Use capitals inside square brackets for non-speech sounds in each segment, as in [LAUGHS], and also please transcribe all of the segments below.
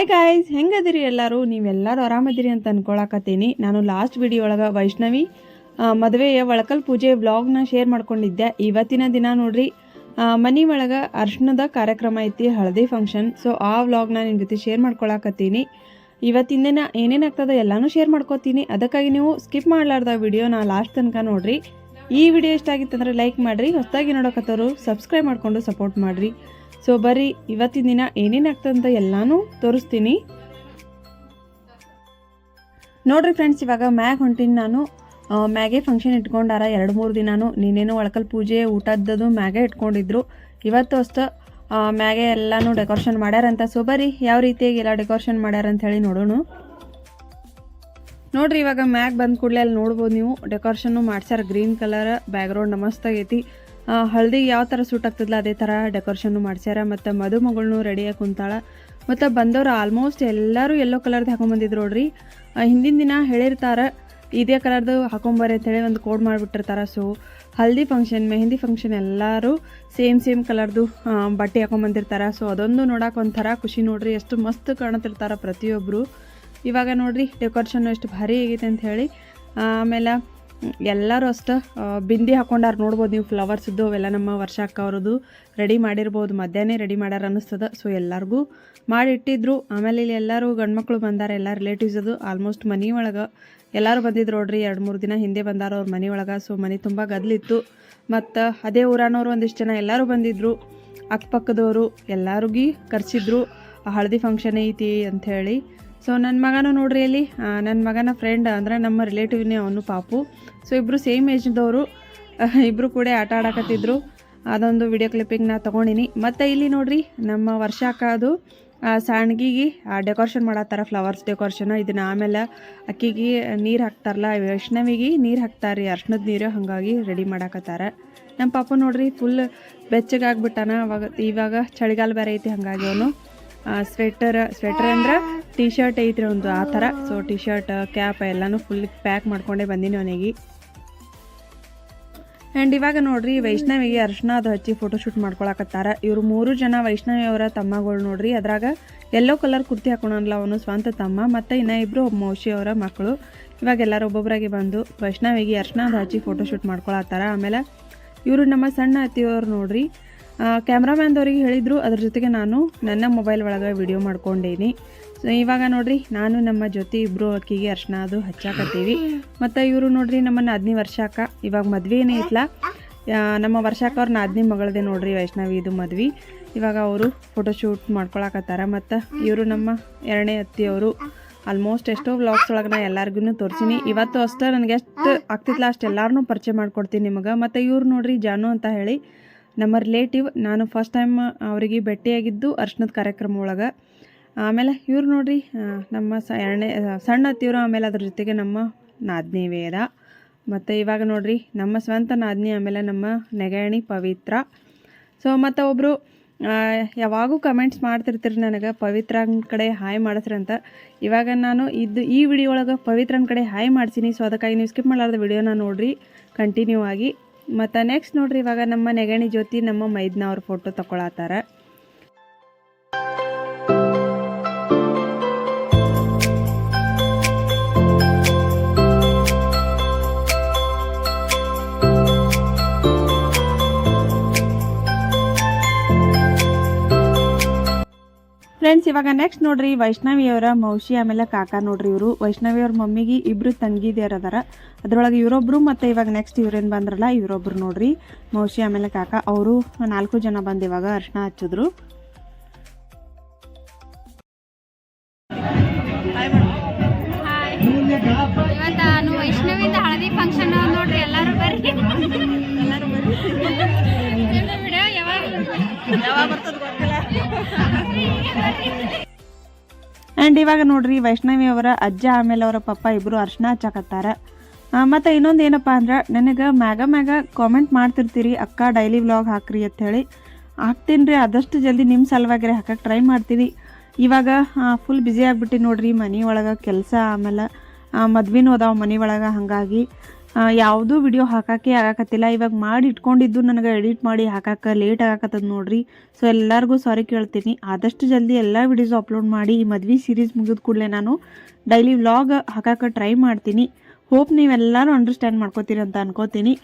Hi guys ಹೆಂಗದಿರಿ ಎಲ್ಲರೂ? ನೀವೆಲ್ಲರೂ ಆರಾಮದಿರಿ ಅಂತ ಅನ್ಕೊಳಕತ್ತೀನಿ. ನಾನು ಲಾಸ್ಟ್ ವಿಡಿಯೋ ಒಳಗೆ ವೈಷ್ಣವಿ ಮದುವೆಯ ಒಳಕಲ್ ಪೂಜೆ ವ್ಲಾಗ್ನ ಶೇರ್ ಮಾಡ್ಕೊಂಡಿದ್ದೆ. ಇವತ್ತಿನ ದಿನ ನೋಡ್ರಿ ಮನೆ ಒಳಗೆ ಅರ್ಶನದ ಕಾರ್ಯಕ್ರಮ ಐತಿ, ಹಳದಿ ಫಂಕ್ಷನ್ ಸೊ ಆ ವ್ಲಾಗ್ನ ನಿಮ್ಮ ಜೊತೆ ಶೇರ್ ಮಾಡ್ಕೊಳಕತ್ತೀನಿ. ಇವತ್ತಿನ ದಿನ ಏನೇನು ಆಗ್ತದೆ ಎಲ್ಲನೂ ಶೇರ್ ಮಾಡ್ಕೋತೀನಿ. ಅದಕ್ಕಾಗಿ ನೀವು ಸ್ಕಿಪ್ ಮಾಡಲಾರ್ದ ವಿಡಿಯೋನ ಲಾಸ್ಟ್ ತನಕ ನೋಡ್ರಿ. ಈ ವಿಡಿಯೋ ಇಷ್ಟ ಆಗಿತ್ತಂದ್ರೆ ಲೈಕ್ ಮಾಡಿರಿ. ಹೊಸದಾಗಿ ನೋಡೋಕತ್ತವರು ಸಬ್ಸ್ಕ್ರೈಬ್ ಮಾಡಿಕೊಂಡು ಸಪೋರ್ಟ್ ಮಾಡಿರಿ. ಸೊ ಬರ್ರಿ ಇವತ್ತಿನ ದಿನ ಏನೇನು ಆಗ್ತದಂತ ಎಲ್ಲಾನು ತೋರಿಸ್ತೀನಿ. ನೋಡ್ರಿ ಫ್ರೆಂಡ್ಸ್ ಇವಾಗ ಮ್ಯಾಗ್ ಹೊಂಟೀನಿ ನಾನು. ಮ್ಯಾಗೆ ಫಂಕ್ಷನ್ ಇಟ್ಕೊಂಡಾರ ಎರಡು ಮೂರು ದಿನಾನು. ನೀನೇನು ಒಳಕಲ್ ಪೂಜೆ ಊಟದ್ದು ಮ್ಯಾಗೆ ಇಟ್ಕೊಂಡಿದ್ರು. ಇವತ್ತು ಅಷ್ಟು ಮ್ಯಾಗೆ ಎಲ್ಲಾನು ಡೆಕೋರೇಷನ್ ಮಾಡ್ಯಾರಂತ. ಸೊ ಬರಿ ಯಾವ ರೀತಿಯಾಗಿ ಎಲ್ಲ ಡೆಕೋರೇಷನ್ ಮಾಡ್ಯಾರ ಅಂತ ಹೇಳಿ ನೋಡೋಣ. ನೋಡ್ರಿ ಇವಾಗ ಮ್ಯಾಗ್ ಬಂದ ಕೂಡಲೇ ಅಲ್ಲಿ ನೋಡ್ಬೋದು ನೀವು. ಡೆಕೋರೇಷನ್ನು ಮಾಡ್ಸ್ಯಾರ ಗ್ರೀನ್ ಕಲರ್ ಬ್ಯಾಕ್ಗ್ರೌಂಡ್ ಮಸ್ತ್ ಆಗೈತಿ. ಆ, ಹಳ್ದಿ ಯಾವ ಥರ ಸೂಟ್ ಆಗ್ತದಲ್ಲ ಅದೇ ಥರ ಡೆಕೋರೇಷನ್ನು ಮಾಡ್ಸ್ಯಾರ. ಮತ್ತು ಮದುಮಗಳನ್ನೂ ರೆಡಿಯಾಗಿ ಕುಂತಾಳೆ. ಮತ್ತು ಬಂದವರು ಆಲ್ಮೋಸ್ಟ್ ಎಲ್ಲರೂ ಯೆಲ್ಲೋ ಕಲರ್ದು ಹಾಕೊಂಬಂದಿದ್ರು ನೋಡ್ರಿ. ಹಿಂದಿನ ದಿನ ಹೇಳಿರ್ತಾರೆ, ಇದೇ ಕಲರ್ದು ಹಾಕೊಂಬರ್ರಿ ಅಂತೇಳಿ ಒಂದು code ಮಾಡಿಬಿಟ್ಟಿರ್ತಾರೆ. So haldi function mehndi function ಎಲ್ಲರೂ ಸೇಮ್ ಸೇಮ್ ಕಲರ್ದು ಬಟ್ಟೆ ಹಾಕೊಂಬಂದಿರ್ತಾರೆ ಸೊ ಅದೊಂದು ನೋಡೋಕೆ ಒಂಥರ ಖುಷಿ ನೋಡ್ರಿ. ಎಷ್ಟು ಮಸ್ತ್ ಕಾಣತಿರ್ತಾರೆ ಪ್ರತಿಯೊಬ್ಬರು ಇವಾಗ ನೋಡ್ರಿ ಡೆಕೋರೇಷನ್ ಎಷ್ಟು ಭಾರಿ ಆಗೈತೆ ಅಂತ ಹೇಳಿ. ಆಮೇಲೆ ಎಲ್ಲರೂ ಅಷ್ಟು ಬಿಂದಿ ಹಾಕೊಂಡಾರ ನೋಡ್ಬೋದು ನೀವು ಫ್ಲವರ್ಸ್ದು ಅವೆಲ್ಲ ನಮ್ಮ ವರ್ಷ ಅಕ್ಕ ಅವ್ರದ್ದು ರೆಡಿ ಮಾಡಿರ್ಬೋದು, ಮಧ್ಯಾಹ್ನ ರೆಡಿ ಮಾಡ್ಯಾರ ಅನ್ನಿಸ್ತದೆ. ಸೊ ಎಲ್ಲರಿಗೂ ಮಾಡಿಟ್ಟಿದ್ರು. ಆಮೇಲೆ ಇಲ್ಲಿ ಎಲ್ಲರೂ ಗಂಡ್ಮಕ್ಳು ಬಂದಾರ, ಎಲ್ಲ ರಿಲೇಟಿವ್ಸ್ ಅದು ಆಲ್ಮೋಸ್ಟ್ ಮನೆ ಒಳಗೆ. ಎಲ್ಲರೂ ಬಂದಿದ್ರು ನೋಡ್ರಿ, ಎರಡು ಮೂರು ದಿನ ಹಿಂದೆ ಬಂದಾರ ಅವ್ರ ಮನೆ ಒಳಗೆ. ಸೊ ಮನೆ ತುಂಬ ಗದ್ಲಿತ್ತು. ಮತ್ತು ಅದೇ ಊರಾನವ್ರು ಒಂದಿಷ್ಟು ಜನ ಎಲ್ಲರೂ ಬಂದಿದ್ರು. ಅಕ್ಕಪಕ್ಕದವರು ಎಲ್ಲರಿಗೂ ಕರೆಸಿದ್ರು. ಹಳದಿ ಫಂಕ್ಷನ್ ಐತಿ ಅಂಥೇಳಿ. ಸೊ ನನ್ನ ಮಗನೂ ನೋಡ್ರಿ ಅಲ್ಲಿ. ನನ್ನ ಮಗನ ಫ್ರೆಂಡ್ ಅಂದರೆ ನಮ್ಮ ರಿಲೇಟಿವ್ನೇ ಅವನು ಪಾಪು. ಸೊ ಇಬ್ಬರು ಸೇಮ್ ಏಜ್ದವರು ಇಬ್ಬರು ಕೂಡ ಆಟ ಆಡಕತ್ತಿದ್ರು. ಅದೊಂದು ವಿಡಿಯೋ ಕ್ಲಿಪ್ಪಿಂಗ್ ನಾ ತೊಗೊಂಡಿನಿ. ಮತ್ತು ಇಲ್ಲಿ ನೋಡ್ರಿ, ನಮ್ಮ ವರ್ಷ ಅದು ಸಣ್ಣಗಿಗೆ ಡೆಕೋರೇಷನ್ ಮಾಡತ್ತಾರ ಫ್ಲವರ್ಸ್ ಡೆಕೋರೇಷನ್ ಇದನ್ನ ಆಮೇಲೆ ಅಕ್ಕಿಗೆ ನೀರು ಹಾಕ್ತಾರಲ್ಲ, ವೈಷ್ಣವಿಗೆ ನೀರು ಹಾಕ್ತಾರೆ, ಅರ್ಶನದ ನೀರು ಹಾಗಾಗಿ ರೆಡಿ ಮಾಡಾಕತ್ತಾರ. ನಮ್ಮ ಪಾಪ ನೋಡ್ರಿ ಫುಲ್ ಬೆಚ್ಚಗಾಗ್ಬಿಟ್ಟಾನ. ಅವಾಗ, ಇವಾಗ ಚಳಿಗಾಲ ಬೇರೆ ಐತಿ ಹಾಗಾಗಿ ಅವನು. ಸ್ವೆಟರ್ ಸ್ವೆಟರ್ ಅಂದ್ರೆ ಟಿ ಶರ್ಟ್ ಐತ್ರಿ ಒಂದು, ಆ ಥರ. ಸೊ ಟಿ ಶರ್ಟ್ ಕ್ಯಾಪ್ ಎಲ್ಲಾನು ಫುಲ್ ಪ್ಯಾಕ್ ಮಾಡ್ಕೊಂಡೆ ಬಂದೀನಿ ಅವನಿಗೆ. ಆ್ಯಂಡ್ ಇವಾಗ ನೋಡ್ರಿ, ವೈಷ್ಣವಿಗೆ ಅರ್ಶನ ಅದು ಹಚ್ಚಿ ಫೋಟೋಶೂಟ್ ಮಾಡ್ಕೊಳಕತ್ತಾರ. ಇವರು ಮೂರು ಜನ ವೈಷ್ಣವಿ ಅವರ ತಮ್ಮಗಳು ನೋಡ್ರಿ. ಅದ್ರಾಗ ಎಲ್ಲೋ ಕಲರ್ ಕುರ್ತಿ ಹಾಕೊಂಡಲ್ಲ ಅವನು, ಸ್ವಂತ ತಮ್ಮ. ಮತ್ತು ಇನ್ನ ಇಬ್ಬರು ಮೌಶಿ ಅವರ ಮಕ್ಕಳು ಇವಾಗ ಎಲ್ಲರೂ ಒಬ್ಬೊಬ್ಬರಾಗಿ ಬಂದು ವೈಷ್ಣವಿಗೆ ಅರ್ಶನ ಅದು ಹಚ್ಚಿ ಫೋಟೋಶೂಟ್ ಮಾಡ್ಕೊಳತ್ತಾರ. ಆಮೇಲೆ ಇವರು ನಮ್ಮ ಸಣ್ಣ ಅತ್ತಿಯವರು ನೋಡ್ರಿ. ಕ್ಯಾಮ್ರಾಮ್ಯಾನ್ದವ್ರಿಗೆ ಹೇಳಿದ್ರು, ಅದ್ರ ಜೊತೆಗೆ ನಾನು ನನ್ನ ಮೊಬೈಲ್ ಒಳಗೆ ವಿಡಿಯೋ ಮಾಡ್ಕೊಂಡೇನಿ. ಸೊ ಇವಾಗ ನೋಡ್ರಿ, ನಾನು ನಮ್ಮ ಜೊತೆ ಇಬ್ಬರು ಅಕ್ಕಿಗೆ ಅರ್ಶನ ಅದು ಹಚ್ಚಾಕತ್ತೀವಿ. ಮತ್ತು ಇವರು ನೋಡ್ರಿ ನಮ್ಮ ನಾದಿನಿ ವರ್ಷಾಕ ಇವಾಗ ಮದ್ವೆ ಏನೇ ಇತ್ತಲ್ಲ ನಮ್ಮ ವರ್ಷಾಕ ಅವ್ರ ನಾದ್ನಿ ಮಗಳದೇ ನೋಡ್ರಿ, ವೈಷ್ಣವಿ ಇದು ಮದ್ವೆ. ಇವಾಗ ಅವರು ಫೋಟೋಶೂಟ್ ಮಾಡ್ಕೊಳಕತ್ತಾರ. ಮತ್ತು ಇವರು ನಮ್ಮ ಎರಡನೇ ಅತ್ತಿಯವರು. ಆಲ್ಮೋಸ್ಟ್ ಎಷ್ಟೋ ವ್ಲಾಗ್ಸ್ ಒಳಗೆ ನಾ ಎಲ್ಲರಿಗೂ ತೋರಿಸಿನಿ. ಇವತ್ತು ಅಷ್ಟೇ ನನಗೆ ಎಷ್ಟು ಆಗ್ತಿತ್ತಲ್ಲ ಅಷ್ಟು ಎಲ್ಲರನ್ನೂ ಪರಿಚಯ ಮಾಡ್ಕೊಡ್ತೀನಿ ನಿಮಗೆ. ಮತ್ತು ಇವ್ರು ನೋಡ್ರಿ, ಜಾನು ಅಂತ ಹೇಳಿ ನಮ್ಮ ರಿಲೇಟಿವ್, ನಾನು ಫಸ್ಟ್ ಟೈಮ್ ಅವರಿಗೆ ಭೇಟಿಯಾಗಿದ್ದು ಅರ್ಶನದ ಕಾರ್ಯಕ್ರಮ ಒಳಗೆ. ಆಮೇಲೆ ಇವ್ರು ನೋಡ್ರಿ ನಮ್ಮ ಸ, ಎರಡನೇ ಸಣ್ಣ ಅತ್ತಿಯವರು ಆಮೇಲೆ ಅದ್ರ ಜೊತೆಗೆ ನಮ್ಮ ನಾದ್ನಿ ವೇದ. ಮತ್ತು ಇವಾಗ ನೋಡ್ರಿ, ನಮ್ಮ ಸ್ವಂತ ನಾದ್ನಿ ಆಮೇಲೆ ನಮ್ಮ ನೆಗಣಿ ಪವಿತ್ರ. ಸೊ ಮತ್ತು ಒಬ್ಬರು ಯಾವಾಗೂ ಕಮೆಂಟ್ಸ್ ಮಾಡ್ತಿರ್ತೀರಿ ನನಗೆ, ಪವಿತ್ರನ ಕಡೆ ಹಾಯ್ ಮಾಡಿಸ್ರಿ ಅಂತ. ಇವಾಗ ನಾನು ಇದು, ಈ ವಿಡಿಯೋ ಒಳಗೆ ಪವಿತ್ರನ ಕಡೆ ಹಾಯ್ ಮಾಡ್ತೀನಿ ಸೊ ಅದಕ್ಕಾಗಿ ನೀವು ಸ್ಕಿಪ್ ಮಾಡಲಾರ್ದ ವಿಡಿಯೋನ ನೋಡ್ರಿ ಕಂಟಿನ್ಯೂ ಆಗಿ. ಮತ್ತು ನೆಕ್ಸ್ಟ್ ನೋಡ್ರಿ ಇವಾಗ ನಮ್ಮ ನೆಗಣಿ ಜ್ಯೋತಿ ನಮ್ಮ ಮೈದ್ನ ಅವ್ರ ಫೋಟೋ ತಗೊಳತ್ತಾರ ಇವಾಗ ನೆಕ್ಸ್ಟ್ ನೋಡ್ರಿ ವೈಷ್ಣವಿ ಅವರ ಮೌಶಿ ಆಮೇಲೆ ಕಾಕ ನೋಡ್ರಿ ಇವರು. ವೈಷ್ಣವಿ ಅವ್ರ ಮಮ್ಮಿಗೆ ಇಬ್ರು ತಂಗಿದಿಯರ್ ಅದಾರ ಅದ್ರೊಳಗೆ ಇವರೊಬ್ರು ಮತ್ತೆ ಇವಾಗ ನೆಕ್ಸ್ಟ್ ಇವ್ರೇನು ಬಂದ್ರಲ್ಲ ಇವರೊಬ್ರು ನೋಡ್ರಿ. ಮೌಷಿ ಆಮೇಲೆ ಕಾಕ ಅವರು ನಾಲ್ಕು ಜನ ಬಂದು ಇವಾಗ ಅರ್ಶನ ಹಚ್ಚಿದ್ರು. ಹಾಯ್ ಇವತ್ತು ನಾನು ವೈಷ್ಣವಿಂದ ಹಳದಿ ಫಂಕ್ಷನ್ ನೋಡ್ರಿ ಎಲ್ಲರೂ ಬರ್ರಿ. ಎಲ್ಲರೂ ಬರ್ರಿ. ವಿಡಿಯೋ ಯಾವಾಗ ಆ್ಯಂಡ್ ಇವಾಗ ನೋಡ್ರಿ, ವೈಷ್ಣವಿ ಅವರ ಅಜ್ಜ, ಆಮೇಲೆ ಅವರ ಪಪ್ಪ ಇಬ್ಬರು ಅರ್ಶನ ಹಚ್ಚಾಕತ್ತಾರ. ಮತ್ತು ಇನ್ನೊಂದು ಏನಪ್ಪ ಅಂದ್ರೆ, ನನಗೆ ಮ್ಯಾಗ ಮ್ಯಾಗ ಕಾಮೆಂಟ್ ಮಾಡ್ತಿರ್ತೀರಿ, ಅಕ್ಕ ಡೈಲಿ ವ್ಲಾಗ್ ಹಾಕ್ರಿ ಹೇಳಿ. ಹಾಕ್ತೀನಿ ರೀ ಆದಷ್ಟು ಜಲ್ದಿ ನಿಮ್ಮ ಸಲುವಾಗಿ ಹಾಕಕ್ಕೆ ಟ್ರೈ ಮಾಡ್ತೀನಿ ಇವಾಗ ಫುಲ್ ಬ್ಯುಸಿ ಆಗಿಬಿಟ್ಟು ನೋಡ್ರಿ ಮನೆ ಒಳಗೆ ಕೆಲಸ, ಆಮೇಲೆ ಮದ್ವೆನೂ ಅದಾವೆ ಮನೆ ಒಳಗೆ ಹಾಗಾಗಿ. ಯಾವುದೂ ವಿಡಿಯೋ ಹಾಕೋಕ್ಕೆ ಆಗಾಕತ್ತಿಲ್ಲ. ಇವಾಗ ಮಾಡಿ ಇಟ್ಕೊಂಡಿದ್ದು ನನಗೆ ಎಡಿಟ್ ಮಾಡಿ ಹಾಕಕ್ಕೆ ಲೇಟ್ ಆಗಾಕತ್ತದ ನೋಡ್ರಿ. ಸೊ ಎಲ್ಲರಿಗೂ ಸಾರಿ ಕೇಳ್ತೀನಿ. ಆದಷ್ಟು ಜಲ್ದಿ ಎಲ್ಲ ವಿಡಿಯೋಸ್ ಅಪ್ಲೋಡ್ ಮಾಡಿ ಈ ಮದ್ವೆ ಸೀರೀಸ್ ಮುಗಿದ ಕೂಡಲೇ ನಾನು ಡೈಲಿ ವ್ಲಾಗ್ ಹಾಕಕ್ಕೆ ಟ್ರೈ ಮಾಡ್ತೀನಿ. ಹೋಪ್ ನೀವೆಲ್ಲರೂ ಅಂಡರ್ಸ್ಟ್ಯಾಂಡ್ ಮಾಡ್ಕೋತೀರಿ ಅಂತ ಅನ್ಕೋತೀನಿ.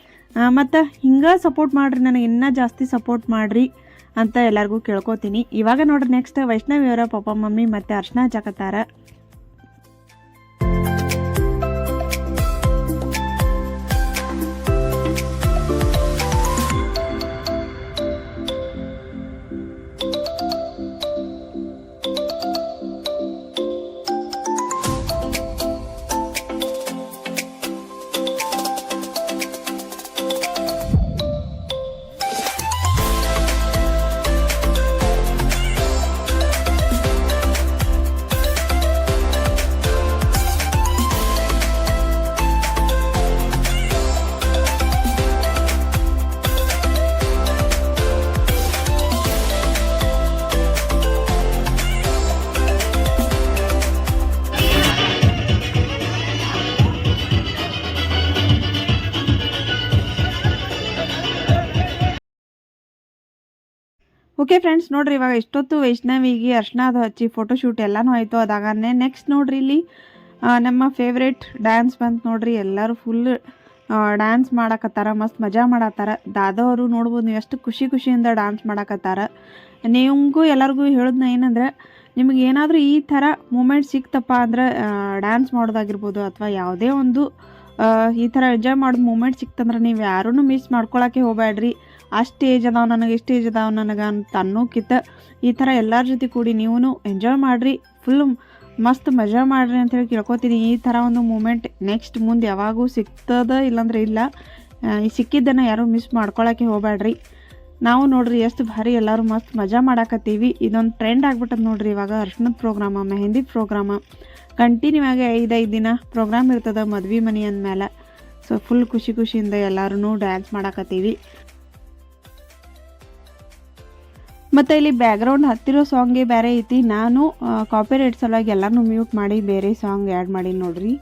ಮತ್ತು ಹಿಂಗೆ ಸಪೋರ್ಟ್ ಮಾಡಿರಿ. ನನಗೆ ಇನ್ನೂ ಜಾಸ್ತಿ ಸಪೋರ್ಟ್ ಮಾಡಿರಿ ಅಂತ ಎಲ್ಲರಿಗೂ ಕೇಳ್ಕೊತೀನಿ. ಇವಾಗ ನೋಡ್ರಿ ನೆಕ್ಸ್ಟ್ ವೈಷ್ಣವಿಯವರ ಪಪ್ಪ ಮಮ್ಮಿ ಮತ್ತು ಅರ್ಶನ ಹಚ್ಚಾಕತ್ತಾರ ಓಕೆ ಫ್ರೆಂಡ್ಸ್ ನೋಡ್ರಿ, ಇವಾಗ ಇಷ್ಟೊತ್ತು ವೈಷ್ಣವಿಗೆ ಅರ್ಶನ ಅದು ಹಚ್ಚಿ ಫೋಟೋಶೂಟ್ ಎಲ್ಲನೂ ಆಯಿತು. ಅದಾಗನೆ ನೆಕ್ಸ್ಟ್ ನೋಡ್ರಿ ಇಲ್ಲಿ ನಮ್ಮ ಫೇವ್ರೇಟ್ ಡ್ಯಾನ್ಸ್ ಬಂತು ನೋಡ್ರಿ, ಎಲ್ಲರೂ ಫುಲ್ ಡ್ಯಾನ್ಸ್ ಮಾಡಕತ್ತಾರ, ಮಸ್ತ್ ಮಜಾ ಮಾಡತ್ತಾರ ದಾದವರು ನೋಡ್ಬೋದು, ನೀವು ಎಷ್ಟು ಖುಷಿ ಖುಷಿಯಿಂದ ಡ್ಯಾನ್ಸ್ ಮಾಡಕತ್ತಾರ. ನಿಮಗೂ ಎಲ್ಲರಿಗೂ ಹೇಳೋದ್ನ ಏನಂದ್ರೆ, ನಿಮಗೆ ಏನಾದರೂ ಈ ಥರ ಮೂಮೆಂಟ್ ಸಿಕ್ತಪ್ಪ ಅಂದ್ರೆ ಡ್ಯಾನ್ಸ್ ಮಾಡೋದಾಗಿರ್ಬೋದು ಅಥವಾ ಯಾವುದೇ ಒಂದು ಈ ಥರ ಎಂಜಾಯ್ ಮಾಡೋದು ಮೂಮೆಂಟ್ ಸಿಕ್ತಂದ್ರೆ ನೀವು ಯಾರೂ ಮಿಸ್ ಮಾಡ್ಕೊಳಕ್ಕೆ ಹೋಗಬೇಡ್ರಿ ಅಷ್ಟು ಏಜ್ ಅದಾವ ನನಗೆ ಎಷ್ಟು ಏಜ್ ಅದಾವ ನನಗೆ ಅಂತ ಅನ್ನೋಕ್ಕಿಂತ ಈ ಥರ ಎಲ್ಲರ ಜೊತೆ ಕೂಡಿ ನೀವು ಎಂಜಾಯ್ ಮಾಡಿರಿ ಫುಲ್ ಮಸ್ತ್ ಮಜಾ ಮಾಡಿರಿ ಅಂತೇಳಿ ಕೇಳ್ಕೊತೀನಿ. ಈ ಥರ ಒಂದು ಮೂಮೆಂಟ್ ನೆಕ್ಸ್ಟ್ ಮುಂದೆ ಯಾವಾಗೂ ಸಿಗ್ತದ ಇಲ್ಲಾಂದ್ರೆ ಇಲ್ಲ. ಈ ಸಿಕ್ಕಿದ್ದನ್ನು ಯಾರೂ ಮಿಸ್ ಮಾಡ್ಕೊಳಕ್ಕೆ ಹೋಗಬೇಡ್ರಿ ನಾವು ನೋಡ್ರಿ ಎಷ್ಟು ಭಾರಿ ಎಲ್ಲರೂ ಮಸ್ತ್ ಮಜಾ ಮಾಡಾಕತ್ತೀವಿ. ಇದೊಂದು ಟ್ರೆಂಡ್ ಆಗ್ಬಿಟ್ಟದ ನೋಡ್ರಿ ಇವಾಗ ಅರ್ಶನದ ಪ್ರೋಗ್ರಾಮ ಮೆಹಂದಿ ಪ್ರೋಗ್ರಾಮ ಕಂಟಿನ್ಯೂ ಆಗಿ ಐದೈದು ದಿನ ಪ್ರೋಗ್ರಾಮ್ ಇರ್ತದೆ ಮದ್ವೆ ಮನೆ ಅಂದಮೇಲೆ ಸೊ ಫುಲ್ ಖುಷಿ ಖುಷಿಯಿಂದ ಎಲ್ಲರೂ ಡ್ಯಾನ್ಸ್ ಮಾಡಾಕತ್ತೀವಿ. ಮತ್ತು ಇಲ್ಲಿ ಬ್ಯಾಕ್ಗ್ರೌಂಡ್ ಹತ್ತಿರೋ ಸಾಂಗೇ ಬೇರೆ ಐತಿ. ನಾನು ಕಾಪಿರೈಟ್ ಸಲುವಾಗಿ ಎಲ್ಲನೂ ಮ್ಯೂಟ್ ಮಾಡಿ ಬೇರೆ ಸಾಂಗ್ ಆ್ಯಡ್ ಮಾಡೀನಿ ನೋಡ್ರಿ.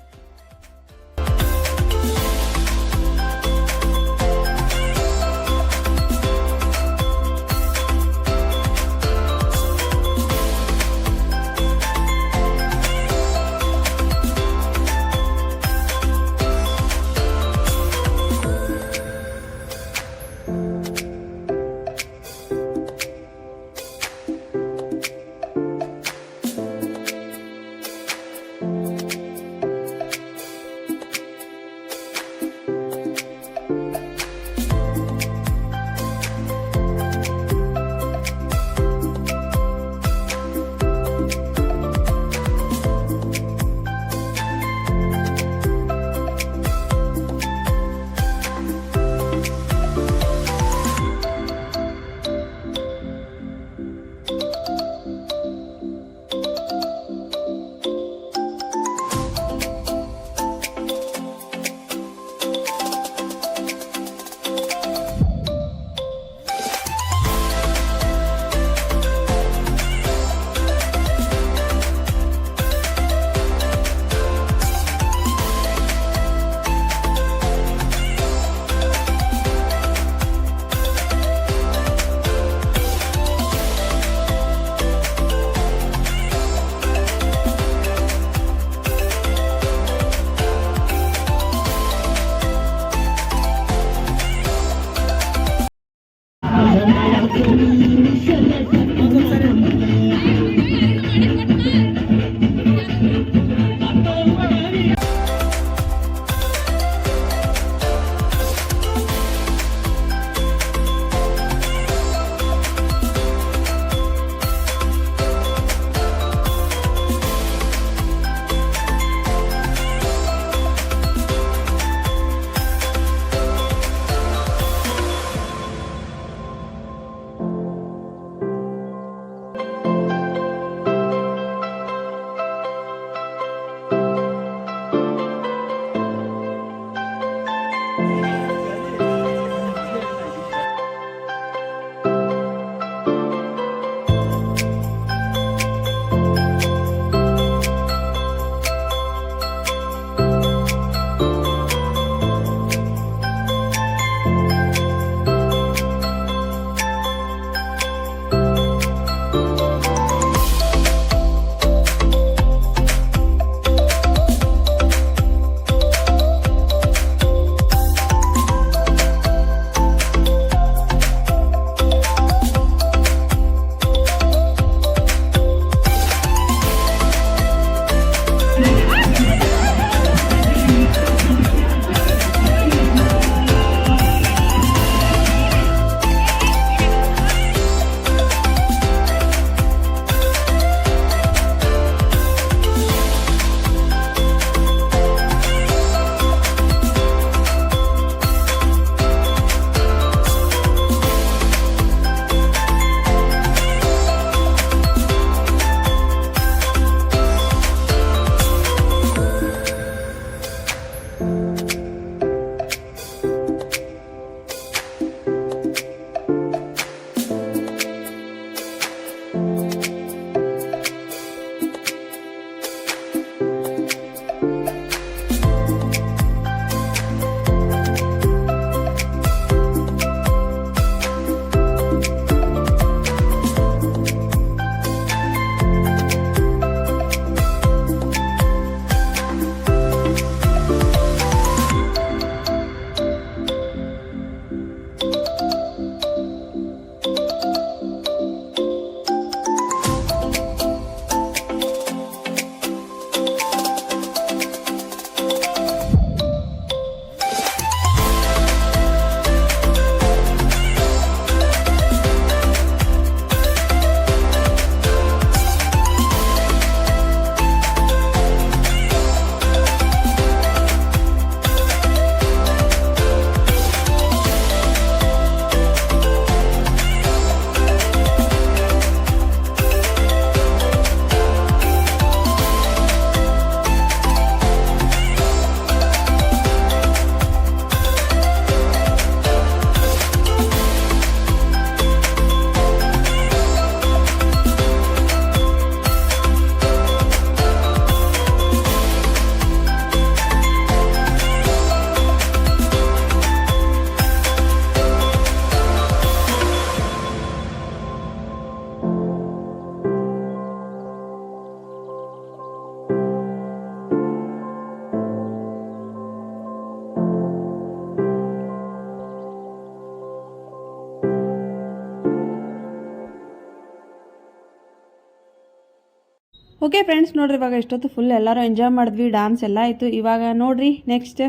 ಓಕೆ ಫ್ರೆಂಡ್ಸ್ ನೋಡ್ರಿ ಇವಾಗ ಇಷ್ಟೊತ್ತು ಫುಲ್ ಎಲ್ಲರೂ ಎಂಜಾಯ್ ಮಾಡಿದ್ವಿ ಡಾನ್ಸ್ ಎಲ್ಲ ಆಯಿತು. ಇವಾಗ ನೋಡ್ರಿ ನೆಕ್ಸ್ಟ್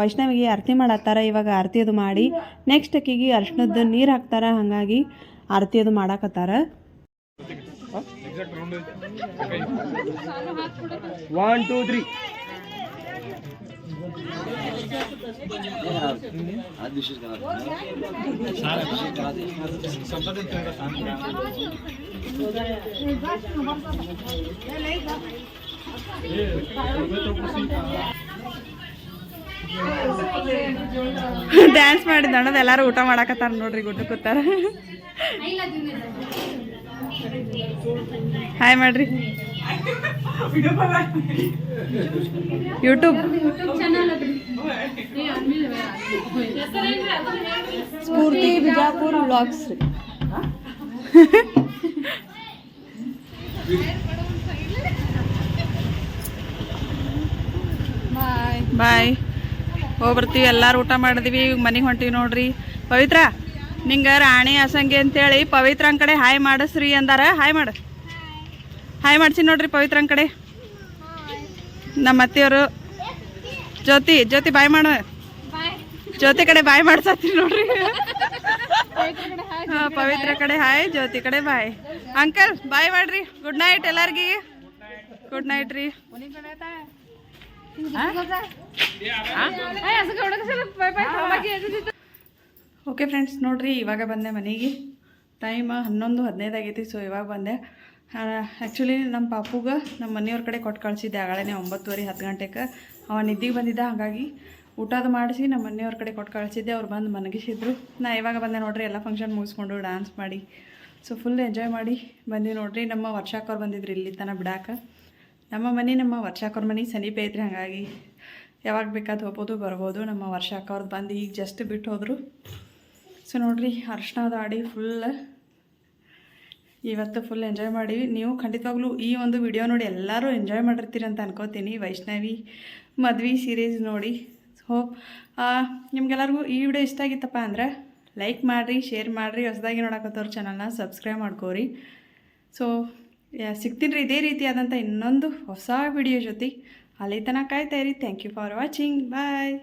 ವೈಷ್ಣವಿಗೆ ಆರತಿ ಮಾಡತ್ತಾರ ಇವಾಗ ಆರತಿ ಅದು ಮಾಡಿ. ನೆಕ್ಸ್ಟ್ ಅಕ್ಕಿಗೆ ಅರ್ಶಿನದ್ದು ನೀರು ಹಾಕ್ತಾರ ಹಾಗಾಗಿ ಆರತಿ ಅದು ಮಾಡಾಕತ್ತಾರ. ಒನ್ ಟೂ ತ್ರೀ [LAUGHS] ಡ್ಯಾನ್ಸ್ ಮಾಡಿದ ಅಣ್ಣದ ಎಲ್ಲರೂ ಊಟ ಮಾಡಾಕತ್ತಾರ ನೋಡ್ರಿ ಗುಡ್ಡ ಕೂತಾರ ಹಾಯ್ ಮಾಡ್ರಿ ಯೂಟ್ಯೂಬ್ ಸ್ಫೂರ್ತಿ ಬಿಜಾಪುರ್ ವ್ಲಾಗ್ಸ್ ರೀ. [LAUGHS] ಬಾಯ್. ಬಾಯ್ ಹೋಗ್ಬರ್ತೀವಿ ಎಲ್ಲಾರು ಊಟ ಮಾಡಿದ್ವಿ ಮನೆಗೆ ಹೊಂಟಿವಿ ನೋಡ್ರಿ. ಪವಿತ್ರ ನಿಂಗೆ ರಾಣಿ ಅಸಂಗಿ ಅಂತೇಳಿ ಪವಿತ್ರನ ಕಡೆ ಹಾಯ್ ಮಾಡಿಸ್ರಿ ಅಂದಾರ. ಹಾಯ್ ಮಾಡು. ಹಾಯ್ ಮಾಡ್ಸಿ ನೋಡ್ರಿ ಪವಿತ್ರನ ಕಡೆ. ನಮ್ಮ ಅತ್ತೆಯವರು. ಜ್ಯೋತಿ ಜ್ಯೋತಿ ಬಾಯ್ ಮಾಡು. ಜ್ಯೋತಿ ಕಡೆ ಬಾಯ್ ಮಾಡ್ಸತ್ತೀರಿ ನೋಡ್ರಿ. ಪವಿತ್ರ ಕಡೆ ಹಾಯ್ ಜ್ಯೋತಿ ಕಡೆ ಬಾಯ್. ಅಂಕಲ್ ಬಾಯ್ ಮಾಡ್ರಿ. ಗುಡ್ ನೈಟ್ ಎಲ್ಲಾರ್ಗಿ. ಗುಡ್ ನೈಟ್ ರೀ. ಓಕೆ ಫ್ರೆಂಡ್ಸ್ ನೋಡ್ರಿ ಇವಾಗ ಬಂದೆ ಮನೆಗೆ. ಟೈಮ್ ಹನ್ನೊಂದು ಹದಿನೈದು ಆಗೈತಿ ಸೊ ಇವಾಗ ಬಂದೆ. ಆ್ಯಕ್ಚುಲಿ ನಮ್ಮ ಪಾಪುಗೆ ನಮ್ಮ ಮನೆಯವ್ರ ಕಡೆ ಕೊಟ್ಟು ಕಳಿಸಿದ್ದೆ ಆಗಳೇ ಒಂಬತ್ತುವರೆ ಹತ್ತು ಗಂಟೆಗೆ ಅವ ನಿದ್ದೆಗೆ ಬಂದಿದ್ದ ಹಾಗಾಗಿ ಊಟದ ಮಾಡಿಸಿ ನಮ್ಮ ಮನೆಯವ್ರ ಕಡೆ ಕೊಟ್ಟು ಕಳಿಸಿದ್ದೆ. ಅವ್ರು ಬಂದು ಮನಗಿಸಿದ್ರು ನಾ ಇವಾಗ ಬಂದೆ ನೋಡ್ರಿ, ಎಲ್ಲ ಫಂಕ್ಷನ್ ಮುಗಿಸ್ಕೊಂಡು ಡ್ಯಾನ್ಸ್ ಮಾಡಿ. ಸೊ ಫುಲ್ ಎಂಜಾಯ್ ಮಾಡಿ ಬಂದು ನೋಡ್ರಿ. ನಮ್ಮ ವರ್ಷಾಕವ್ರು ಬಂದಿದ್ರು ಇಲ್ಲಿ ತನ ಬಿಡಾಕ. ನಮ್ಮ ಮನೆ, ನಮ್ಮ ವರ್ಷಾಕವ್ರ ಮನೆ ಸಮೀಪ ಐತ್ರಿ ಹಾಗಾಗಿ. ಯಾವಾಗ ಬೇಕಾದ ಹೋಗ್ಬೋದು, ಬರ್ಬೋದು. ನಮ್ಮ ವರ್ಷಾಕವ್ರದ್ದು ಬಂದು ಈಗ ಜಸ್ಟ್ ಬಿಟ್ಟು ಹೋದರು. ಸೊ ನೋಡ್ರಿ, ಅರ್ಶಿಣದ ಆಡಿ ಫುಲ್ ಇವತ್ತು ಫುಲ್ ಎಂಜಾಯ್ ಮಾಡೀವಿ. ನೀವು ಖಂಡಿತವಾಗ್ಲೂ ಈ ಒಂದು ವಿಡಿಯೋ ನೋಡಿ ಎಲ್ಲರೂ ಎಂಜಾಯ್ ಮಾಡಿರ್ತೀರಿ ಅಂತ ಅನ್ಕೋತೀನಿ. ವೈಷ್ಣವಿ, ಮದ್ವೆ ಸೀರೀಸ್ ನೋಡಿ. ಹೋಪ್ ನಿಮ್ಗೆಲ್ಲರಿಗೂ ಈ ವಿಡಿಯೋ ಇಷ್ಟ ಆಗಿತ್ತಪ್ಪ ಅಂದ್ರೆ ಲೈಕ್ ಮಾಡಿರಿ ಶೇರ್ ಮಾಡಿರಿ, ಹೊಸದಾಗಿ ನೋಡಕತ್ತವ್ರ ಚಾನಲ್ನ ಸಬ್ಸ್ಕ್ರೈಬ್ ಮಾಡ್ಕೋರಿ. ಸೊ ಸಿಗ್ತೀನಿ ರೀ ಇದೇ ರೀತಿಯಾದಂಥ ಇನ್ನೊಂದು ಹೊಸ ವಿಡಿಯೋ ಜೊತೆ. ಅಲ್ಲಿ ತನಕ ಕಾಯ್ತಾಯಿರಿ thank you for watching bye